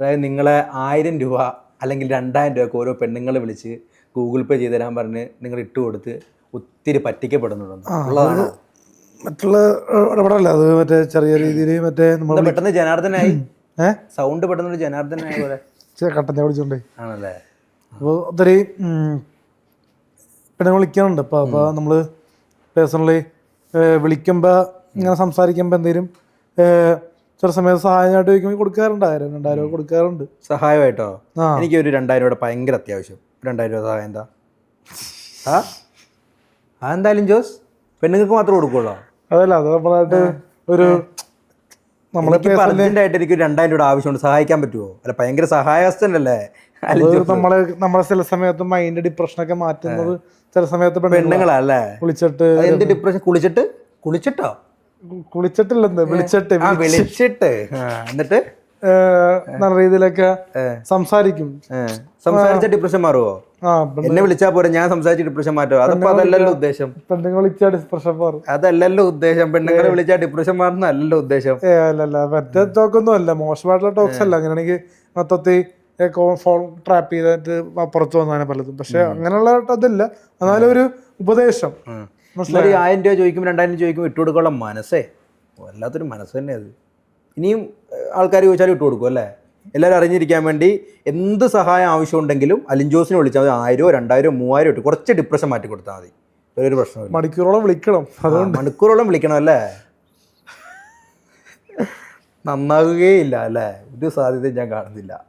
അതായത് നിങ്ങളെ ആയിരം രൂപ അല്ലെങ്കിൽ രണ്ടായിരം രൂപ ഓരോ പെണ്ണുങ്ങളെ വിളിച്ച് ഗൂഗിൾ പേ ചെയ്ത് തരാൻ പറഞ്ഞ് നിങ്ങൾ ഇട്ട് കൊടുത്ത് ഒത്തിരി പറ്റിക്കപ്പെടുന്നുണ്ടെന്ന്. ഉള്ളതാണ്? മറ്റുള്ള ഇടപെടല്ല. അത് മറ്റേ ചെറിയ രീതിയിൽ മറ്റേ നമ്മൾ പെട്ടെന്ന് ജനാർദ്ദനായി? സൗണ്ട് പെട്ടെന്ന് ജനാർദ്ദനായി പോലെ. കട്ടനെ വിളിച്ചോണ്ടേ ആണല്ലേ? അപ്പോൾ ഒത്തിരി പിന്നെ വിളിക്കാനുണ്ട് അപ്പോൾ അപ്പോൾ നമ്മൾ പേഴ്സണലി വിളിക്കുമ്പോൾ ഇങ്ങനെ സംസാരിക്കുമ്പോൾ എന്തെങ്കിലും ചില സമയത്ത് സഹായമായിട്ട് ചോദിക്കുമ്പോൾ കൊടുക്കാറുണ്ട്. ആയിരം രണ്ടായിരം രൂപ കൊടുക്കാറുണ്ട്. സഹായമായിട്ടോ? ആ. എനിക്ക് ഒരു രണ്ടായിരം രൂപയുടെ ഭയങ്കര അത്യാവശ്യം. രണ്ടായിരം രൂപ സഹായം എന്താ? ആ? എന്തായാലും ജോസ് പെണ്ണുങ്ങൾക്ക് മാത്രം കൊടുക്കുള്ളൂ? അതല്ല അത് നമ്മളായിട്ട് ഒരു നമ്മളെ അർജന്റായിട്ട് എനിക്ക് രണ്ടായിരം രൂപ ആവശ്യമുണ്ട്. സഹായിക്കാൻ പറ്റുമോ അല്ല ഭയങ്കര സഹായസ്ഥനല്ലേ നമ്മളെ നമ്മളെ ചില സമയത്ത് മൈൻഡ് ഡിപ്രഷനൊക്കെ മാറ്റുന്നത് ചില സമയത്ത് പെണ്ണുങ്ങളല്ലേ കുളിച്ചിട്ട് എന്ത് ഡിപ്രഷൻ കുളിച്ചിട്ട്? കുളിച്ചിട്ടോ? കുളിച്ചിട്ടില്ലെന്ന് വിളിച്ചിട്ട് വിളിച്ചിട്ട്. എന്നിട്ട്? നല്ല രീതിയിലൊക്കെ സംസാരിക്കും. സംസാരിച്ച ഡിപ്രഷൻ മാറുമോ എന്നെ വിളിച്ചാ പോരെ ഞാൻ സംസാരിച്ച ഡിപ്രഷൻ മാറ്റോ? അതപ്പോ അതല്ലല്ലോ ഉദ്ദേശം. പെണ്ണുങ്ങൾ വിളിച്ചാ ഡിപ്രഷൻ മാറും. അതല്ലല്ലോ ഉദ്ദേശം. പെണ്ണുങ്ങളെ വിളിച്ചാ ഡിപ്രഷൻ മാറുന്ന അല്ലല്ലോ ഉദ്ദേശം. അല്ലല്ല മറ്റേ ടോക്കൊന്നും അല്ല മോശമായിട്ടുള്ള ടോക്സ് അല്ല. അങ്ങനെയാണെങ്കിൽ മൊത്തത്തിൽ ഫോൺ ട്രാപ്പ് ചെയ്തിട്ട് പുറത്തു വന്നാണ് പലതും. പക്ഷെ അങ്ങനെയുള്ള അതില്ല എന്നാലും ഒരു ഉപദേശം. ഒരു ആയിരം രൂപ ചോദിക്കുമ്പോൾ രണ്ടായിരം രൂപ ചോദിക്കുമ്പോൾ ഇട്ട് കൊടുക്കാനുള്ള മനസ്സേ. വല്ലാത്തൊരു മനസ്സ് തന്നെ അത്. ഇനിയും ആൾക്കാർ ചോദിച്ചാലും ഇട്ട് കൊടുക്കും അല്ലേ? എല്ലാവരും അറിഞ്ഞിരിക്കാൻ വേണ്ടി എന്ത് സഹായം ആവശ്യമുണ്ടെങ്കിലും അലിഞ്ചോസിനെ വിളിച്ചാൽ മതി. ആയിരോ രണ്ടായിരോ മൂവായിരം ഇട്ട് കുറച്ച് ഡിപ്രഷൻ മാറ്റി കൊടുത്താൽ മതി. ഒരു പ്രശ്നമില്ല മണിക്കൂറോളം വിളിക്കണം. അതുകൊണ്ട്. മണിക്കൂറോളം വിളിക്കണം അല്ലേ? നന്നാകുകയില്ല അല്ലേ? ഒരു സാധ്യതയും ഞാൻ കാണുന്നില്ല.